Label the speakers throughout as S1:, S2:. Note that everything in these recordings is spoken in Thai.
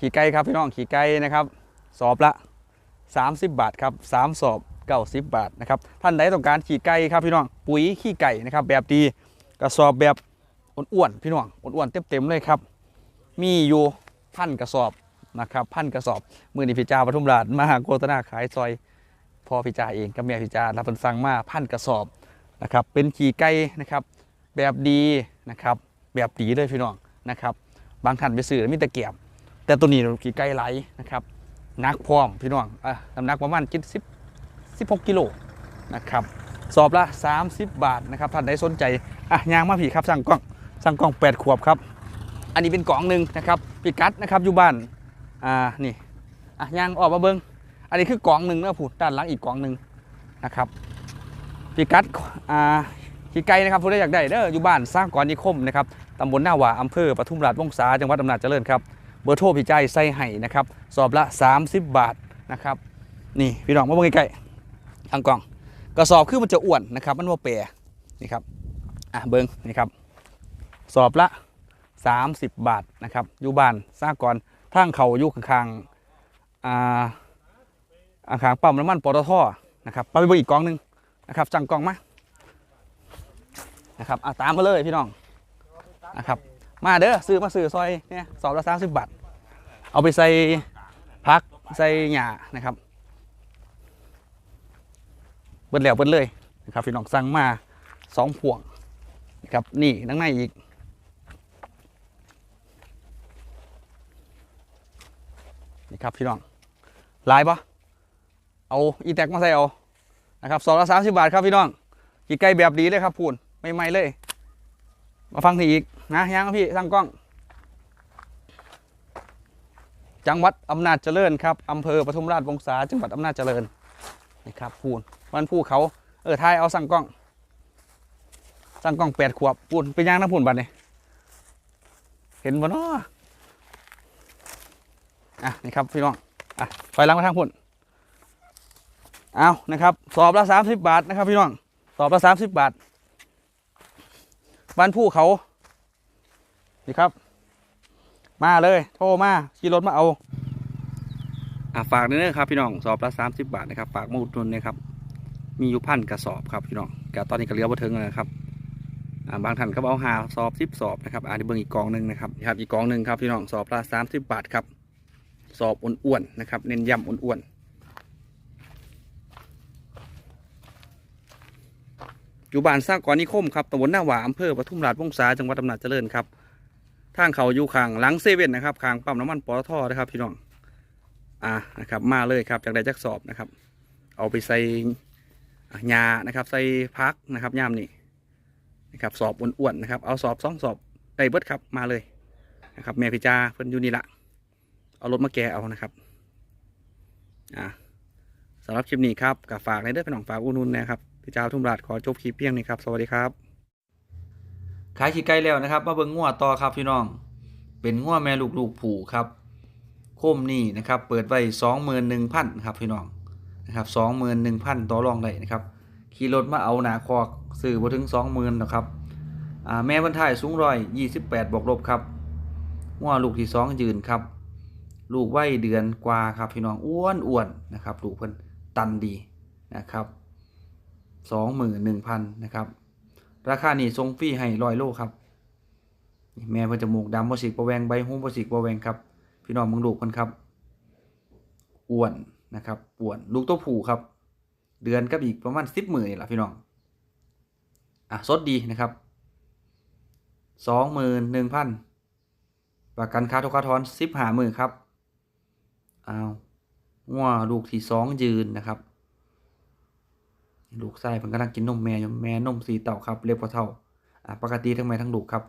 S1: ขี่ไก่ครับพี่น้องขี่ไก่นะครับ สอบละ 30 บาทครับ3สอบ 90 บาทนะครับท่านใดต้องการขี่ไก่ครับพี่น้องปุ๋ยขี้ไก่นะครับแบบดีกระสอบแบบอ้วนๆพี่น้องอ้วนๆเต็มๆเลยครับ มีอยู่พันกระสอบนะครับพันกระสอบมือนี้พิจาปทุมราชมาหาโฆษณาขายซอยพอพิจาเองกับแม่พิจารับเป็นสั่งมาพันกระสอบนะครับเป็นขี่ไก่นะครับแบบดีนะครับแบบดีเลยพี่น้องนะครับบางท่านไปซื้อมีแต่เกียบ แต่ตัวนี้ขี่ไก่ไหลนะครับนักพร้อมพี่น้องอะน้ำหนักประมาณกิสิบสิบหกกิโลนะครับสอบละ 30 บาทนะครับท่านใดสนใจอะยางมาผีครับสั่งกล่องสั่งกล่อง 8 ขวบครับ อันนี้เป็นกล่องหนึ่งนะครับพิกัดนะครับอยู่บ้านอ่านี่อะยางออกมาเบิงอันนี้คือกล่องหนึ่งนะผูดด้านหลังอีกกล่องหนึ่งนะครับพิกัดอ่าขี่ไก่นะครับผู้ใดอยากได้เด้ออยู่บ้านสร้างก่อนนิคมนะครับตำบลหน้าหว่าอำเภอปทุมราชวงศาจังหวัดอำนาจเจริญครับ เบอร์โทรพี่ใจใส่ให้นะครับสอบละ 30 บาทนะครับนี่พี่น้องมาเบิ่งใกล้ๆทางกล่องกระสอบคือมันจะอ้วนนะครับ มันว่าเปรนี่ครับอะเบิงนี่ครับสอบละ 30 บาทนะครับอยู่บ้านสร้างก่อนทางเขาอยู่ข้างๆอ่าอาข้างปั๊มน้ำมันปตทนะครับไปเบิ่งอีกกองหนึงนะครับจังกองมานะครับอะตามมาเลยพี่น้องนะครับมาเด้อซื้อมาซื้อซอยเนี่ยสอบละ30 บาท เอาไปใส่พักใส่หญ้านะครับเบิดแล้วเบิดเลยนะครับพี่น้องสั่งมาสองพวงนะครับนี่ทั้งในอีกนี่ครับพี่น้องลายปะเอาอีแท็กมาใส่เอานะครับสองละสามสิบบาทครับพี่น้องกี่ไก่แบบดีเลยครับพูนไม่ไม่เลย มาฟังทีอีกนะยังครับพี่ตั้งกล้อง จังหวัดอำนาจเจริญครับอำเภอปทุมราชวงศาจังหวัดอำนาจเจริญนี่ครับพูนวันภูเขาเออทายเอาสั่งกล้อง สั่งกล้องแปดขวบพูนเป็นยังนะพูนบัดนี่เห็นบ่เนาะอะนี่ครับพี่น้องอะถอยหลังมาทางพุ่นเอานะครับสอบละ30บบาทนะครับพี่น้องสอบละ30บาทบ้านผู้เขานี่ครับ มาเลย โทรมาขี่รถมาเอาอะฝากเนื้อครับพี่น้องสอบละ30บาทนะครับฝากมาอุดหนุนนะครับมีอยู่พันกระสอบครับพี่น้องกตอนนี้ก็เลี้ยวมาถึงแล้วนะครับบางท่านก็เอาหาสอบสิบสอบนะครับอ่าที่เบิ่งอีกกองหนึ่งนะครับครับอีกกองหนึ่งครับพี่น้องสอบละ30บาทครับสอบอ้วนๆนะครับเน้นย้ำอ้วนๆอยู่บ้านสร้างก่อนนิคมครับตำบลหน้าหวาอำเภอปทุมราชวงศาจังหวัดอำนาจเจริญครับ ทางเขาอยู่ข้างหลังเซเว่นนะครับข้างปั๊มน้ำมันปตทนะครับ พี่น้อง อ่านะครับ มาเลยครับจากใดจักสอบนะครับ เอาไปใส่ยานะครับ ใส่พักนะครับย่ามนี่นะครับสอบอ้วนๆนะครับ เอาสอบสองสอบได้เบิดครับมาเลยนะครับ แม่พิจาเพิ่นอยู่นี่ละเอารถมาแกเอานะครับอ่าสำหรับคลิปนี้ครับกับฝากในเด้อพี่น้องฝากอุดหนุนะครับพี่จ้าทุ่มราชขอจบคลิปเพียงนี้ครับ สวัสดีครับ ขายขี้ไก่แล้วนะครับ มาเบิ่งงัวต่อครับพี่น้อง เป็นงัวแม่ลูกลูกผูครับโคมนี่นะครับ เปิดไว้สองหมื่นหนึ่งพันครับพี่น้องนะครับสองหมื่นหนึ่งพันต่อรองได้นะครับ ขี่รถมาเอาหนาคอกซื้อมาถึงสองหมื่นนะครับแม่บรรทายสูงร้อยยี่สิบแปดบวกลบครับงัวลูกที่สองยืนครับลูกไว้เดือนกว่าครับพี่น้องอ้วนอ้วนนะครับลูกเพิ่นตันดีนะครับสองหมื่นหนึ่งพันนะครับ ราคานี่ทรงฟรีให้ร้อยโลครับแม่เพิ่นจมูกดำบ่สิกบ่แวงใบหูบ่สิกบ่แวงครับ พี่น้องมึงลูกเพิ่นครับอ้วนนะครับอ้วนลูกตัวผู้ครับ เดือนกับอีกประมาณสิบหมื่นนี่แหละพี่น้องอะสดดีนะครับสองหมื่นหนึ่งพันประกันค่าทุกค่าทอนสิบห้าหมื่นครับอ้าวงัวลูกที่สองยืนนะครับ ลูกไส้เพิ่นกำลังกินนมแม่อยู่แม่นมสีเต่าครับเรียกว่าเท่าอ่าปกติทั้งแม่ทั้งลูกครับ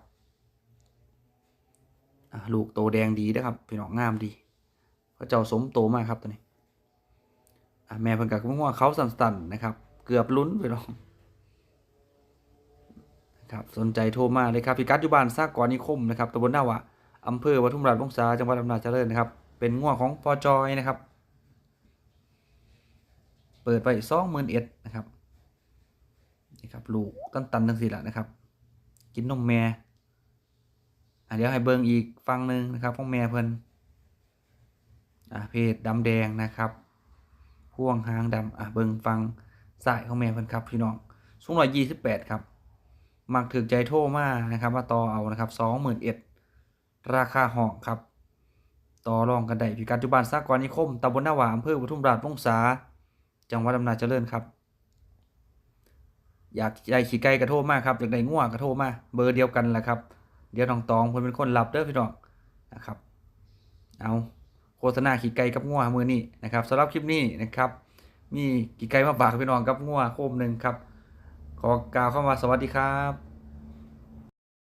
S1: อ่าลูกโตแดงดีนะครับพี่น้องงามดีเขาเจ้าสมโตมากครับตัวนี้อ่าแม่เพิ่นกับงัวเขาสั่นๆนนะครับ เกือบลุ้นไปน้องนะครับสนใจโทรมาเลยครับพิกัดอยู่บ้านซากกอนิคมนะครับตำบลหน้าวะอำเภอปทุมราชวงศาจังหวัดอำนาจเจริญนะครับเป็นง่วงของปอจอยนะครับ เปิดไปสองหมื่นเอ็ดนะครับนี่ครับลูกตันตันทั้งสี่ละนะครับ กินนมแม่เดี๋ยวให้เบิ่งอีกฟังหนึ่งนะครับของแม่เพิ่นอ่าเพศดำแดงนะครับพ่วงหางดำอะเบิงฟังสายของแม่เพิ่นครับพี่น้องสูงร้อยยี่สิบแปดครับมักถึกใจโทมานะครับมาต่อเอานะครับสองหมื่นเอ็ดราคาห้องครับ ต่อรองกันได้พิกัดจุบานสากรนิคมตำบลหน้าหวาอำเภอปทุมราชวงศา จังหวัดอำนาจเจริญครับ อยากได้ขี่ไก่กระโทษมากครับอยากได้ง่วงกระโทษมาเบอร์เดียวกันแหละครับ เดี๋ยวน้องตองเพิ่นเป็นคนรับเด้อพี่น้องนะครับ เอาโฆษณาขี่ไก่กับง่วงมือนี้นะครับสำหรับคลิปนี้นะครับ มีขี่ไก่มาฝากพี่น้องกับง่วงโคมหนึ่งครับ ขอกล่าวเข้ามาสวัสดีครับ